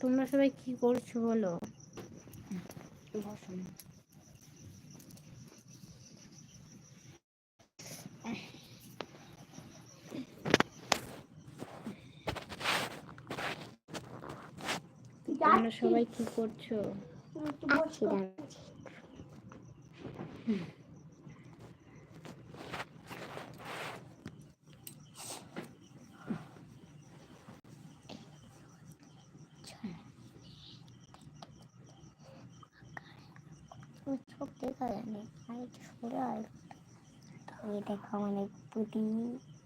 তোমরা সবাই কি করছ বলো? তোমরা সবাই কি করছ? আছি চোখ দেখা যায়নি আর একটু সরে আর তবে দেখো মানে পুটি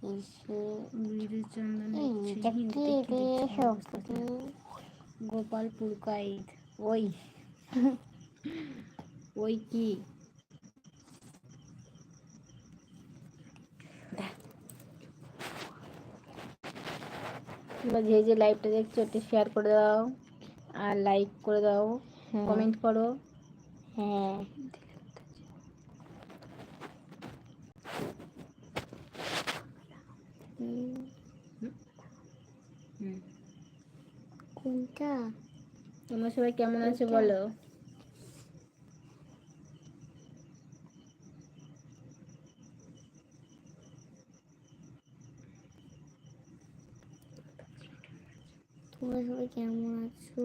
এসে গোপালপুর কাইদ ওই। ওই কি? তোমরা যে যে লাইভটা দেখছ একটু শেয়ার করে দাও আর লাইক করে দাও। হ্যাঁ। কমেন্ট করো। হ্যাঁ। কোনটা? তোমরা সবাই কেমন আছো বলো? তোমরা সবাই কেমন আছো?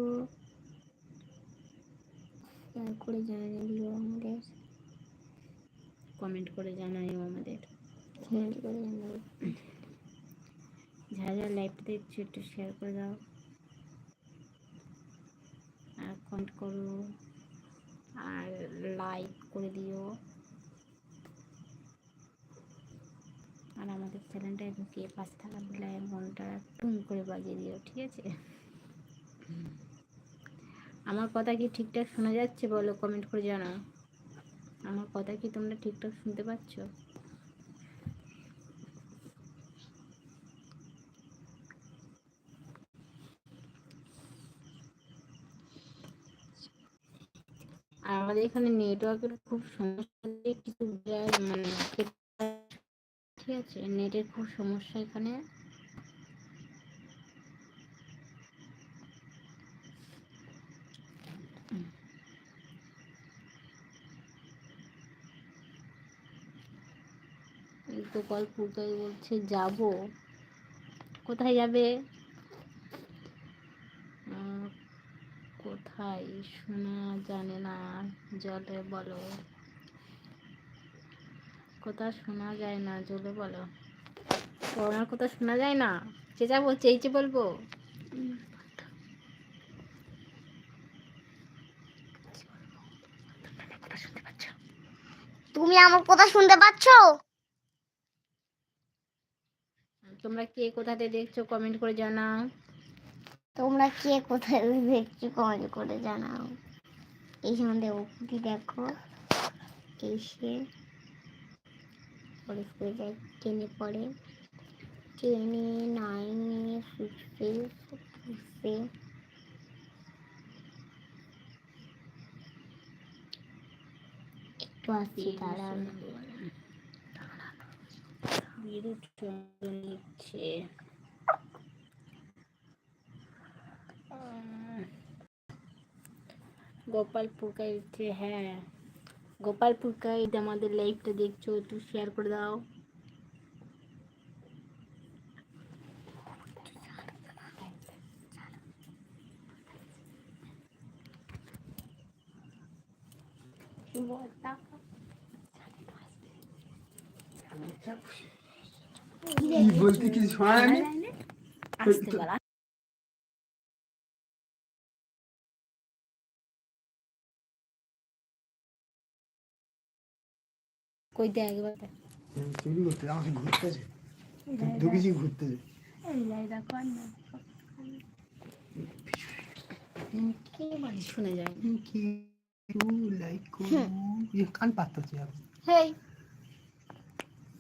শেয়ার করে জানিয়ে দিও আমাদের কমেন্ট করে জানাইও আমাদের কমেন্ট করে জানাও যারা যারা লাইভটা দেখছ একটু শেয়ার করে দাও। আর কমেন্ট করো। আর লাইক করে দিও। আর আমাদের চ্যানেলটা ঢুকিয়ে পাশে থাকা বেলায় মনটা টুম করে বাজিয়ে দিও ঠিক আছে? আমার কথা কি ঠিকঠাক শোনা যাচ্ছে বলো? কমেন্ট করে জানাও। আমার কথা কি তোমরা ঠিকঠাক শুনতে পাচ্ছ? আমাদের এখানে নেটওয়ার্কের খুব সমস্যা কিছু মানে ঠিক আছে নেটের খুব সমস্যা এখানে এই তো কল পুরকাই বলছে, যাব। কোথায় যাবে? কোথায় শোনা জানে না, জলে বলো। কোথায় শোনা যায় না, জলে বলো। আমার কথা শোনা যায় না? চেঁচাবো চেয়েছে বলব। তুমি আমার কথা শুনতে পাচ্ছ? তোমরা কে কোথাতে দেখছ কমেন্ট করে জানাও। তোমরা কে কোথায় দেখছ কমেন্ট করে জানাও। এই সঙ্গে ওকুটি দেখো। এসে পরে শুয়ে যায় ট্রেনে পড়ে। ট্রেনে নাইনে সুচবে ফুসবে একটু আসছি দাঁড়ান বিরুট চন্দ্র লিখছে আহ, গোপালপুর কাইতে হ্যাঁ গোপালপুর কাইদ আমাদের লাইভটা দেখছ একটু শেয়ার করে দাও কি বলতে কিছু শোনা যায়নি আসতে বলা। কই দেখ একবার দেখ। চুরি করতে আমাকে ঘুরতেছে ঢুকেছি ঘুরতেছে এই যাই দেখো না। কে মানে শুনে যায়? কি লাইক কান পাতছে আর হেই।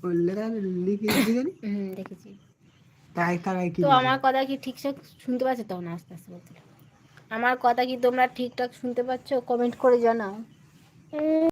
ওই লেখা লিখে লিখে জানি? হুম দেখেছি। তাই তারাই কি তো আমার কথা কি ঠিকঠাক শুনতে পাচ্ছ? তখন আস্তে আস্তে বলছিল। আমার কথা কি তোমরা ঠিকঠাক শুনতে পাচ্ছ? কমেন্ট করে জানাও।